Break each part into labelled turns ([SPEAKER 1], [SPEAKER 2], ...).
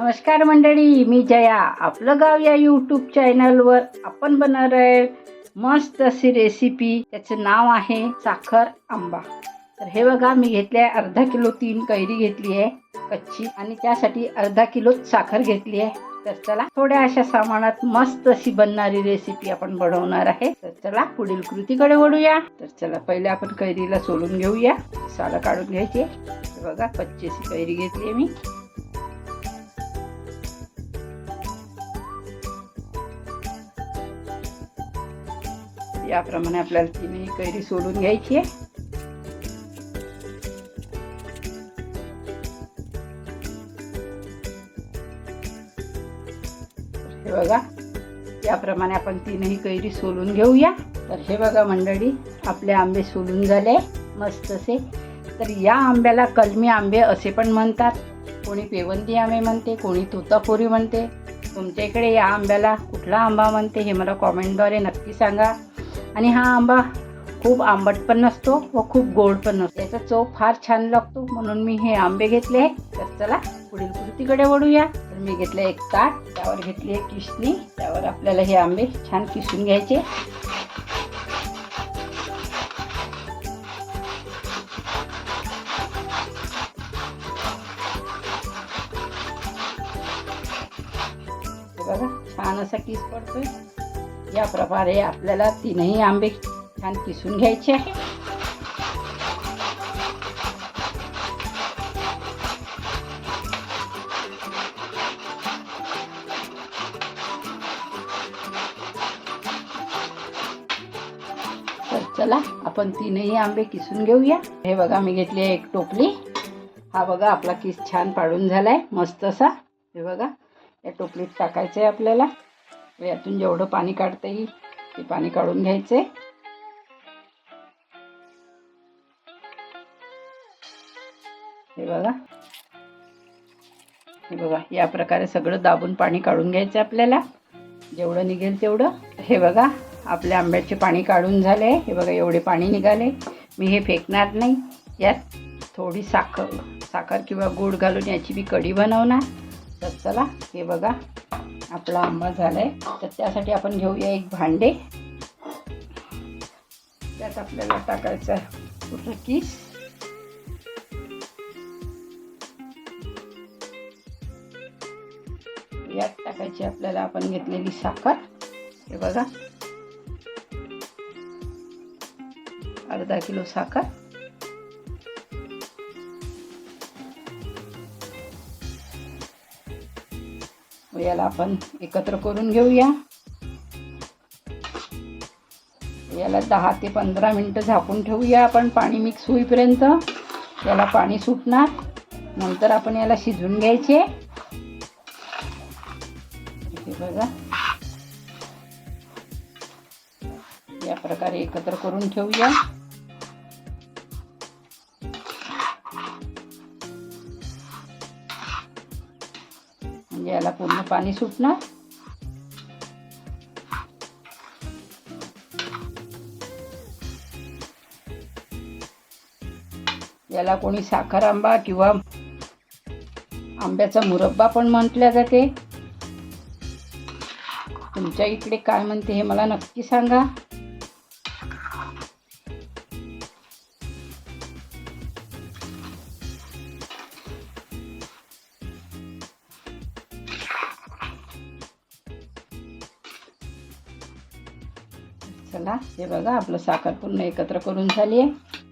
[SPEAKER 1] नमस्कार मंडळी मी जया. आपलं गाव या यूट्यूब चॅनलवर आपण बनवणार आहे मस्त अशी रेसिपी त्याचं नाव आहे साखर आंबा. तर हे बघा मी घेतले आहे अर्धा किलो तीन कैरी घेतली आहे कच्ची. आणि त्यासाठी अर्धा किलो साखर घेतली आहे. तर चला थोड्या अशा सामानात मस्त अशी बनणारी रेसिपी आपण बनवणार आहे. तर चला पुढील कृतीकडे वळूया. तर चला पहिले आपण कैरीला सोलून घेऊया. सालं काढून घ्यायचे. बघा कच्ची अशी कैरी घेतली आहे मी. याप्रमाणे आपल्याला तिन्ही कैरी सोडून घ्यायची आहे. हे बघा याप्रमाणे आपण तीनही कैरी सोलून घेऊया. तर हे बघा मंडळी आपले आंबे सोलून झाले मस्त असे. तर या आंब्याला कलमी आंबे असे पण म्हणतात. कोणी पेवंती आंबे म्हणते कोणी तोतापुरी म्हणते. तुमच्या इकडे या आंब्याला कुठला आंबा म्हणते हे मला कॉमेंटद्वारे नक्की सांगा. आणि हा आंबा खूप आंबट पण नसतो व खूप गोड पण नसतो. याचा चव फार छान लागतो. म्हणून मी हे आंबे घेतले. तर चला पुढील कृतीकडे वळूया. तर मी घेतले एक ताट त्यावर घेतली एक किसणी त्यावर आपल्याला हे आंबे छान किसून घ्यायचे. बघा छान असा किस पडतोय. या प्रकारे आपल्याला तीनही आंबे छान किसून घ्यायचे आहे. तर चला आपण तीनही आंबे किसून घेऊया. हे बघा मी घेतली आहे एक टोपली. हा बघा आपला किस छान पाडून झालाय मस्त असा. हे बघा या टोपलीत टाकायचं आहे आपल्याला. यातून जेवढं पाणी काढता येईल ते पाणी काढून घ्यायचे. हे बघा. हे बघा या प्रकारे सगळं दाबून पाणी काढून घ्यायचं आपल्याला. जेवढं निघेल तेवढं. हे बघा आपल्या आंब्याचे पाणी काढून झाले. हे बघा एवढे पाणी निघाले. मी हे फेकणार नाही. यात थोडी साखर साखर किंवा गूळ घालून याची मी कढी बनवणार. तर चला हे बघा. आपला आंबा झाला आहे तर त्यासाठी आपण घेऊया एक भांडे. त्यात आपल्याला टाकायचं कुठं किस. यात टाकायची आपल्याला आपण घेतलेली साखर. हे बघा. अर्धा किलो साखर. याला आपण एकत्र करून घेऊया. याला दहा ते पंधरा मिनटं झाकून ठेवूया आपण पाणी मिक्स होईपर्यंत. याला पाणी सुटणार. नंतर आपण याला शिजवून घ्यायचे. बघा. या प्रकारे एकत्र करून ठेवूया. म्हणजे याला पूर्ण पाणी सुटणार. याला कोणी साखर आंबा किंवा आंब्याचा मुरब्बा पण म्हटल्या जाते. तुमच्या इकडे काय म्हणते हे मला नक्की सांगा. चला हे बघा आपलं साखर पूर्ण एकत्र करून झाली आहे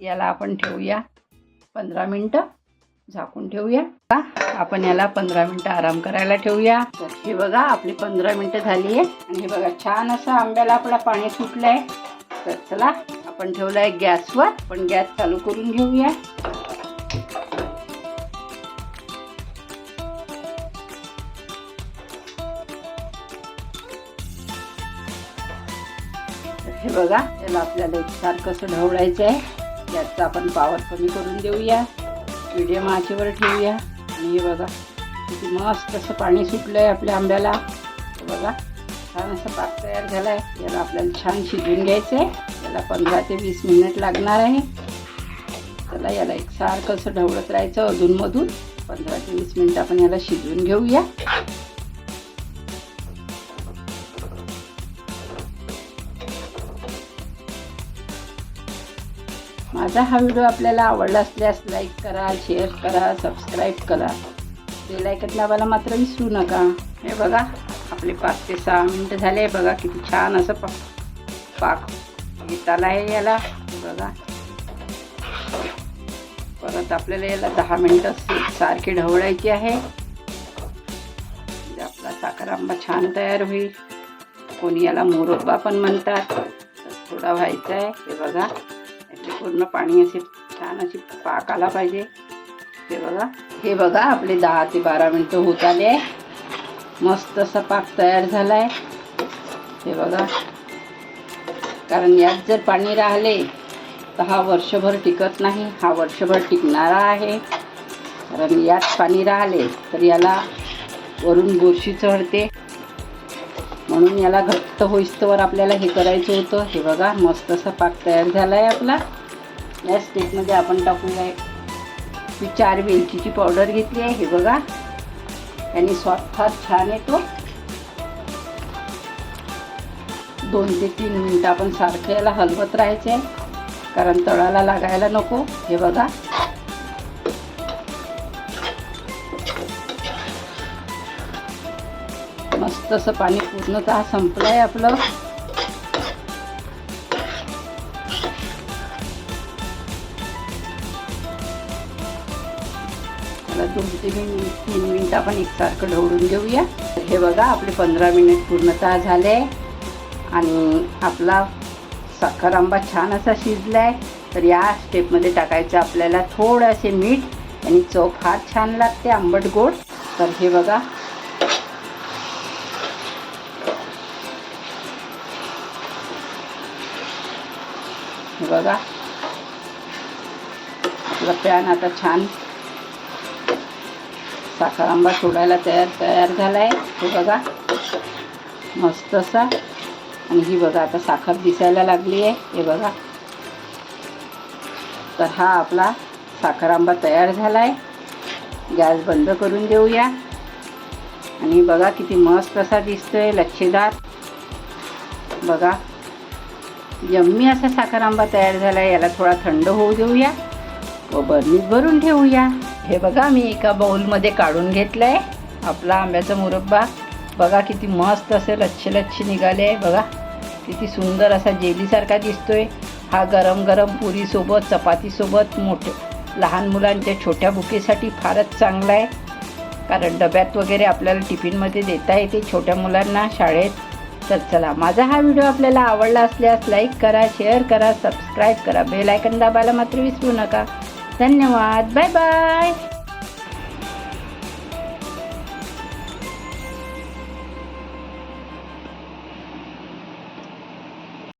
[SPEAKER 1] याला आपण ठेवूया पंधरा मिनटं झाकून ठेवूया. का आपण याला पंधरा मिनटं आराम करायला ठेवूया. तर हे बघा आपली पंधरा मिनटं झाली आहे आणि हे बघा छान असं आंब्याला आपला पाणी सुटलं आहे तर चला आपण ठेवलं आहे गॅसवर. पण गॅस चालू करून घेऊया. हे बघा याला आपल्याला सारखं असं ढवळायचं आहे. गॅसचा आपण पावर कमी करून देऊया. मिडियम आचेवर ठेवूया. आणि हे बघा किती मस्त असं पाणी सुटलं आहे आपल्या आंब्याला. हे बघा छान असं पाक तयार झाला आहे याला आपल्याला छान शिजवून घ्यायचं आहे. याला पंधरा ते वीस मिनिट लागणार आहे. त्याला याला एक सारखं असं ढवळत राहायचं अधूनमधून. पंधरा ते वीस मिनिट आपण याला शिजवून घेऊया. माझा हा व्हिडिओ आपल्याला आवडला असल्यास लाईक करा शेअर करा सबस्क्राईब करा. ते ऐकत लावायला मात्र विसरू नका. हे बघा आपले पाच ते सहा मिनटं झाले. बघा किती छान असं पा पाक येत आला आहे याला. बघा. परत आपल्याला याला दहा मिनटं सारखी ढवळायची आहे. म्हणजे आपला साखर आंबा छान तयार होईल. कोणी याला मोरोबा पण म्हणतात. थोडा व्हायचा आहे हे बघा. पूर्ण पाणी असे छान अशी पाक आला पाहिजे. हे बघा हे बघा आपले दहा ते बारा मिनटं होत आले. आहे मस्त असा पाक तयार झाला आहे हे बघा. कारण यात जर पाणी राहिले तर हा वर्षभर टिकत नाही हा वर्षभर टिकणारा आहे. कारण यात पाणी राहिले तर याला वरून बुरशी चढते. म्हणून याला घट्ट होईस्तवर आपल्याला हे करायचं होतं. हे बघा मस्त असा पाक तयार झाला आहे आपला. या स्टेपमध्ये आपण टाकूया ही चार वेलचीची पावडर घेतली आहे हे बघा. आणि स्वाद फार छान येतो. दोन ते तीन मिनटं आपण सारखं याला हलवत राहायचे. कारण तळाला लागायला नको हे बघा. मस्त असं पाणी पूर्णतः संपलं आहे आपलं. आता दोन तीन तीन मिनिट आपण एकसारखं ढवळून घेऊया. हे बघा आपले पंधरा मिनिट पूर्णतः झाले. आणि आपला साखर आंबा छान असा शिजला आहे तर या स्टेपमध्ये टाकायचं आपल्याला थोडंसे मीठ आणि चव फार छान लागते आंबट गोड. तर हे बघा. हे बघा. आपला पॅन आता छान साखर आंबा सोडायला तयार तयार झाला आहे हे बघा. मस्त असा. आणि ही बघा आता साखर दिसायला लागली आहे हे बघा. तर हा आपला साखर आंबा तयार झाला आहे गॅस बंद करून देऊया. आणि बघा किती मस्त असा दिसतोय लच्छेदार. बघा. जम्मी असा साखर आंबा तयार झाला आहे याला थोडा थंड होऊ देऊया. व बरणीत भरून ठेवूया. हे बघा मी एका बाउलमध्ये काढून घेतलं आहे आपला आंब्याचा मुरब्बा. बघा किती मस्त असे लच्छे लच्छे निघाले. आहे बघा किती सुंदर असा जेलीसारखा दिसतोय. हा गरम गरम पुरीसोबत चपातीसोबत मोठे लहान मुलांच्या छोट्या बुकेसाठी फारच चांगला आहे. कारण डब्यात वगैरे आपल्याला टिफिनमध्ये देता येते छोट्या मुलांना शाळेत. तर चला माझा हा व्हिडिओ आपल्याला आवडला असल्यास लाईक करा शेअर करा सबस्क्राईब करा. बेल आयकन दाबायला मात्र विसरू नका. धन्यवाद. Bye bye.